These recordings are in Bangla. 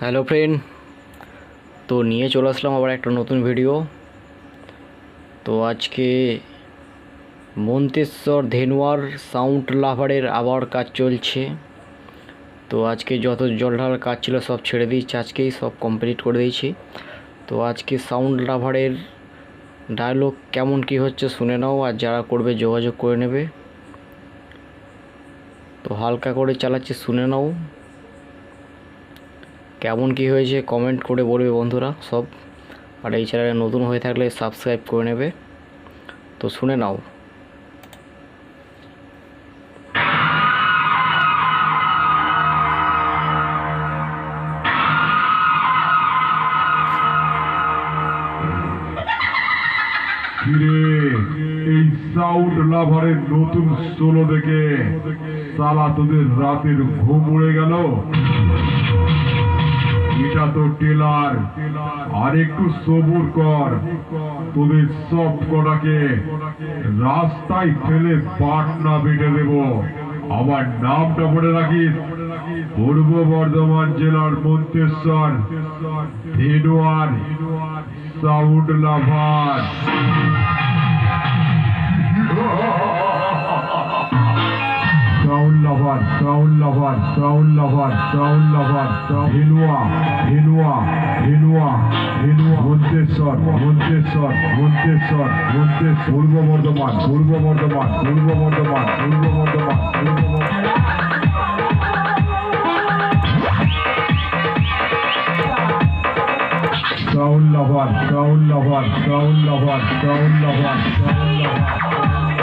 Hello friend. তো নিয়ে চলে আসলাম আবার একটা নতুন ভিডিও। তো আজকে মন্তেশ্বর ধেনুয়ার সাউন্ড লাভারের আবার কাজ চলছে। তো আজকে যত জল ঢালার কাজ ছিল সব ছেড়ে দিয়েছি, আজকেই সব কমপ্লিট করে দিয়েছি। তো আজকে সাউন্ড লাভারের ডায়লগ কেমন কি হচ্ছে শুনে নাও আর যারা করবে যোগাযোগ করে নেবে। তো হালকা করে চালাচ্ছি শুনে নাও। কেমন কি হয়েছে কমেন্ট করে বলবে বন্ধুরা সব। আর এই চ্যানেলে নতুন হয়ে থাকলে সাবস্ক্রাইব করে নেবে। তো শুনে নাও। এই সাউন্ড লাভারের নতুন সোলো দেখে সালা তোদের রাতের ঘুম উড়ে গেল। এটা তো টেলার আর একটু সবুর কর। তোদের সব কটাকে রাস্তায় ফেলে পাট না বেটে দেব। আমার নামটা মনে রাখিস? পূর্ব বর্ধমান জেলার Manteswar ধেনুয়ার sound lover. Lover town lover Bheluya Bheluya Bheluya Bheluya Manteswar Manteswar Manteswar Manteswar Purba Bardhaman Purba Bardhaman পূর্ব বর্ধমান পূর্ব বর্ধমান পূর্ব Bardhaman Saul Lavar, Saul Lavar, Saul Lavar, Saul Lavar, Saul Lavar.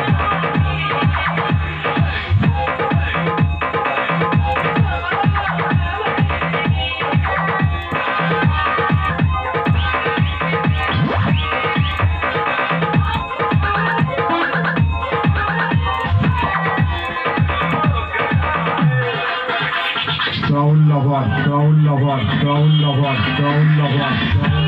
Raul Lavar, Raul Lavar, Raul Lavar, Raul Lavar, Raul Lavar.